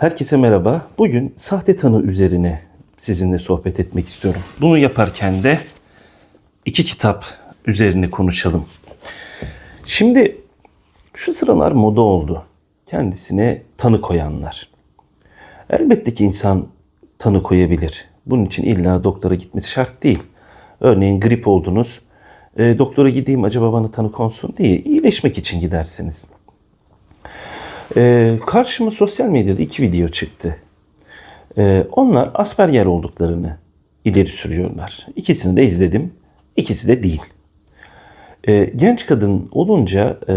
Herkese merhaba. Bugün sahte tanı üzerine sizinle sohbet etmek istiyorum. Bunu yaparken de iki kitap üzerine konuşalım. Şimdi şu sıralar moda oldu. Kendisine tanı koyanlar. Elbette ki insan tanı koyabilir. Bunun için illa doktora gitmesi şart değil. Örneğin grip oldunuz. E, doktora gideyim acaba bana tanı konsun diye iyileşmek için gidersiniz. E, karşıma sosyal medyada iki video çıktı. E, onlar Asperger olduklarını ileri sürüyorlar. İkisini de izledim. İkisi de değil. E, genç kadın olunca e,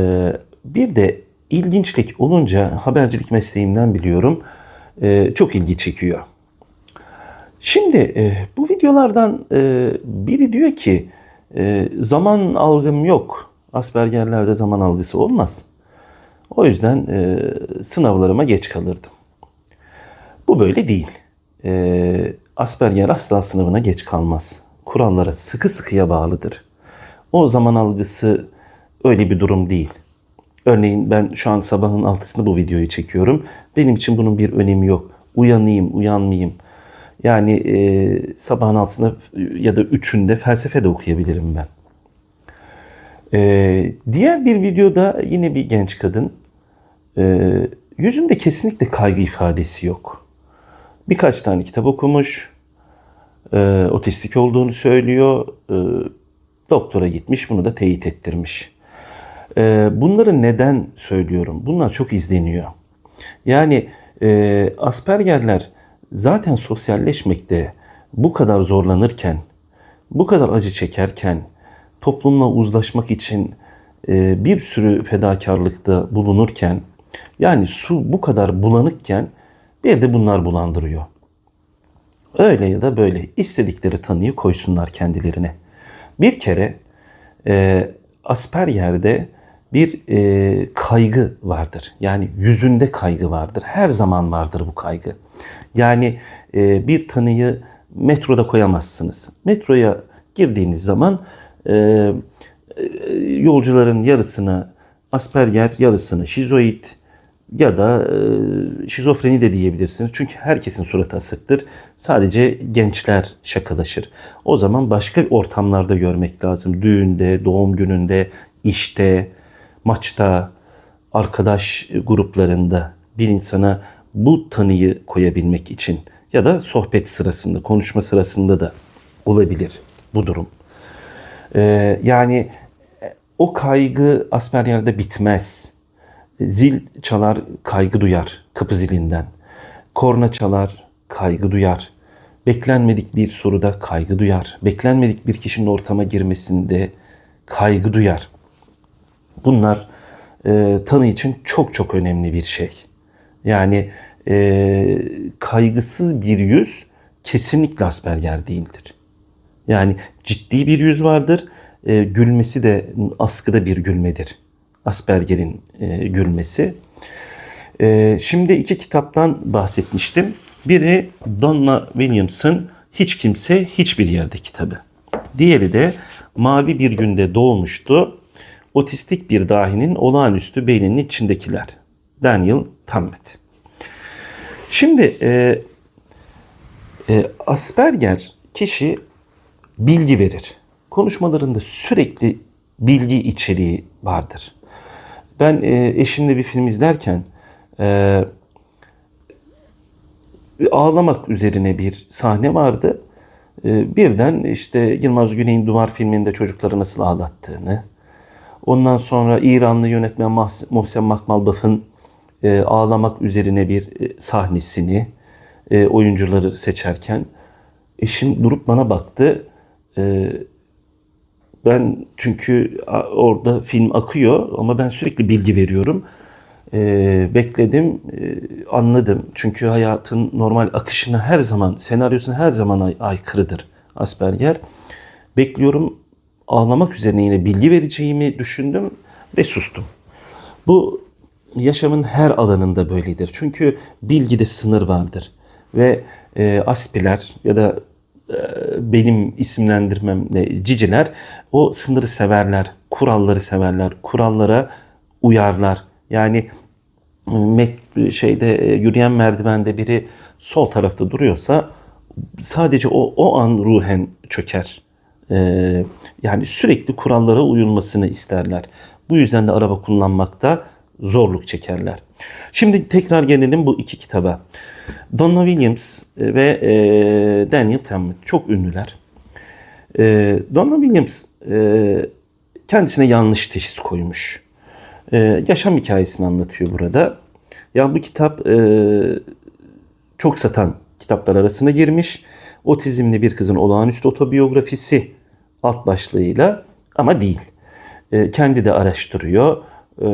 bir de ilginçlik olunca habercilik mesleğimden biliyorum e, çok ilgi çekiyor. Şimdi e, bu videolardan e, biri diyor ki e, zaman algım yok. Aspergerlerde zaman algısı olmaz. O yüzden e, sınavlarıma geç kalırdım. Bu böyle değil. E, Asperger asla sınavına geç kalmaz. Kurallara sıkı sıkıya bağlıdır. O zaman algısı öyle bir durum değil. Örneğin ben şu an sabahın altısında bu videoyu çekiyorum. Benim için bunun bir önemi yok. Uyanayım, uyanmayayım. Yani e, sabahın altısında ya da üçünde felsefe de okuyabilirim ben. E, diğer bir videoda yine bir genç kadın. E, yüzünde kesinlikle kaygı ifadesi yok. Birkaç tane kitap okumuş. E, otistik olduğunu söylüyor. E, doktora gitmiş bunu da teyit ettirmiş. E, bunları neden söylüyorum? Bunlar çok izleniyor. Yani e, Aspergerler zaten sosyalleşmekte bu kadar zorlanırken, bu kadar acı çekerken, toplumla uzlaşmak için e, bir sürü fedakarlıkta bulunurken, yani su bu kadar bulanıkken bir de bunlar bulandırıyor. Öyle ya da böyle istedikleri tanıyı koysunlar kendilerine. Bir kere e, Asperger'de bir e, kaygı vardır. Yani yüzünde kaygı vardır. Her zaman vardır bu kaygı. Yani e, bir tanıyı metroda koyamazsınız. Metroya girdiğiniz zaman e, e, yolcuların yarısını Asperger, yarısını şizoid ya da e, şizofreni de diyebilirsiniz. Çünkü herkesin suratı asıktır. Sadece gençler şakalaşır. O zaman başka ortamlarda görmek lazım. Düğünde, doğum gününde, işte, maçta, arkadaş gruplarında bir insana bu tanıyı koyabilmek için ya da sohbet sırasında, konuşma sırasında da olabilir bu durum. Ee, yani o kaygı Asperger'de bitmez. Zil çalar, kaygı duyar kapı zilinden. Korna çalar, kaygı duyar. Beklenmedik bir soruda kaygı duyar. Beklenmedik bir kişinin ortama girmesinde kaygı duyar. Bunlar e, tanı için çok çok önemli bir şey. Yani e, kaygısız bir yüz kesinlikle Asperger değildir. Yani ciddi bir yüz vardır. E, gülmesi de askıda bir gülmedir. Asperger'in e, gülmesi. E, şimdi iki kitaptan bahsetmiştim. Biri Donna Williams'ın Hiç Kimse Hiçbir Yerde kitabı. Diğeri de Mavi Bir Günde Doğmuştu. Otistik bir dahinin olağanüstü beyninin içindekiler. Daniel Tammet. Şimdi e, e, Asperger kişi bilgi verir. Konuşmalarında sürekli bilgi içeriği vardır. Ben e, eşimle bir film izlerken e, ağlamak üzerine bir sahne vardı. E, birden işte Yılmaz Güney'in Duvar filminde çocukları nasıl ağlattığını, ondan sonra İranlı yönetmen Mahs- Mohsen Makmalbaf'ın e, ağlamak üzerine bir e, sahnesini e, oyuncuları seçerken eşim durup bana baktı. E, ben çünkü orada film akıyor ama ben sürekli bilgi veriyorum. E, bekledim, e, anladım. Çünkü hayatın normal akışına her zaman, senaryosuna her zaman ay- aykırıdır Asperger. Bekliyorum, ağlamak üzerine yine bilgi vereceğimi düşündüm ve sustum. Bu yaşamın her alanında böyledir. Çünkü bilgide sınır vardır. Ve e, aspiler ya da benim isimlendirmemle ciciler o sınırı severler, kuralları severler, kurallara uyarlar. Yani met- şeyde e, yürüyen merdivende biri sol tarafta duruyorsa sadece o o an ruhen çöker. E, yani sürekli kurallara uyulmasını isterler. Bu yüzden de araba kullanmakta zorluk çekerler. Şimdi tekrar gelelim bu iki kitaba. Donna Williams ve e, Daniel Tammet çok ünlüler. E, Donna Williams e, kendisine yanlış teşhis koymuş. E, yaşam hikayesini anlatıyor burada. Ya bu kitap e, çok satan kitaplar arasına girmiş. Otizmli bir kızın olağanüstü otobiyografisi alt başlığıyla ama değil. E, kendi de araştırıyor. E,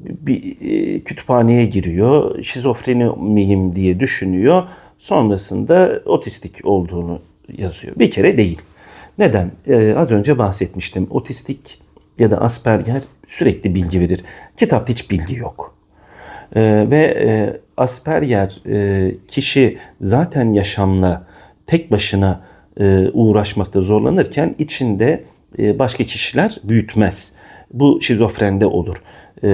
bir e, kütüphaneye giriyor. Şizofreni miyim diye düşünüyor. Sonrasında otistik olduğunu yazıyor. Bir kere değil. Neden? E, az önce bahsetmiştim. Otistik ya da Asperger sürekli bilgi verir. Kitapta hiç bilgi yok. Ee, ve e, Asperger e, kişi zaten yaşamla tek başına e, uğraşmakta zorlanırken içinde e, başka kişiler büyütmez. Bu şizofrende olur. E,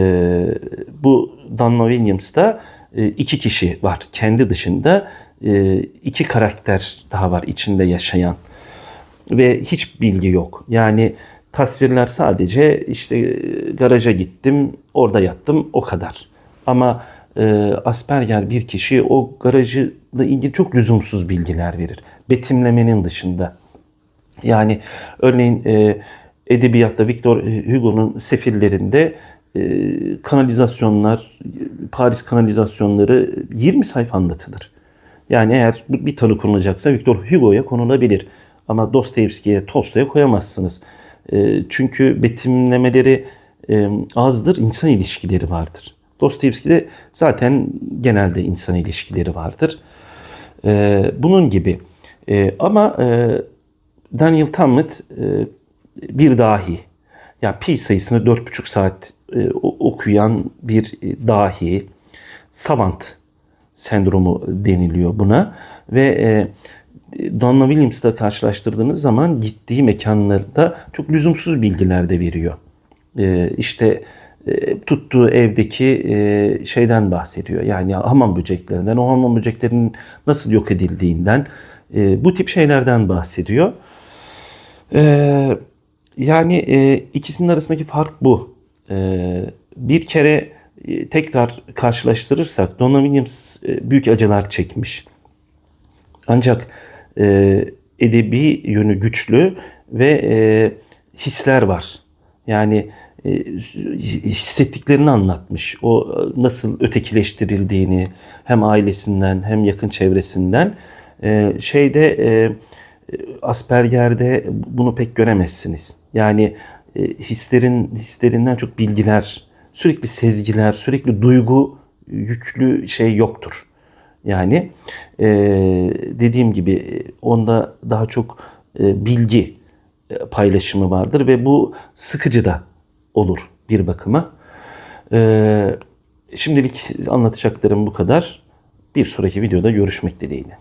bu Donna Williams'ta e, iki kişi var. Kendi dışında e, iki karakter daha var içinde yaşayan ve hiç bilgi yok. Yani tasvirler sadece işte e, garaja gittim, orada yattım o kadar. Ama e, Asperger bir kişi o garajla ilgili çok lüzumsuz bilgiler verir. Betimlemenin dışında. Yani örneğin e, edebiyatta Victor Hugo'nun sefillerinde e, kanalizasyonlar, Paris kanalizasyonları 20 sayfa anlatılır. Yani eğer bir tanı konulacaksa Victor Hugo'ya konulabilir. Ama Dostoyevski'ye, Tolstoy'a koyamazsınız. E, çünkü betimlemeleri e, azdır, insan ilişkileri vardır. Dostoyevski'de zaten genelde insan ilişkileri vardır. E, bunun gibi. E, ama e, Daniel Tammet e, bir dahi. Yani pi sayısını 4,5 saat e, okuyan bir e, dahi. Savant sendromu deniliyor buna. Ve e, Donna Williams'la karşılaştırdığınız zaman gittiği mekanlarda çok lüzumsuz bilgiler de veriyor. E, işte e, tuttuğu evdeki e, şeyden bahsediyor. Yani hamam böceklerinden, o hamam böceklerinin nasıl yok edildiğinden, bu tip şeylerden bahsediyor. Yani e, ikisinin arasındaki fark bu. Ee, bir kere e, tekrar karşılaştırırsak Donna Williams e, büyük acılar çekmiş. Ancak e, edebi yönü güçlü ve e, hisler var. Yani e, hissettiklerini anlatmış. O e, nasıl ötekileştirildiğini hem ailesinden hem yakın çevresinden. E, şeyde e, Asperger'de bunu pek göremezsiniz. Yani e, hislerin hislerinden çok bilgiler, sürekli sezgiler, sürekli duygu yüklü şey yoktur. Yani e, dediğim gibi e, onda daha çok e, bilgi e, paylaşımı vardır ve bu sıkıcı da olur bir bakıma. E, şimdilik anlatacaklarım bu kadar. Bir sonraki videoda görüşmek dileğiyle.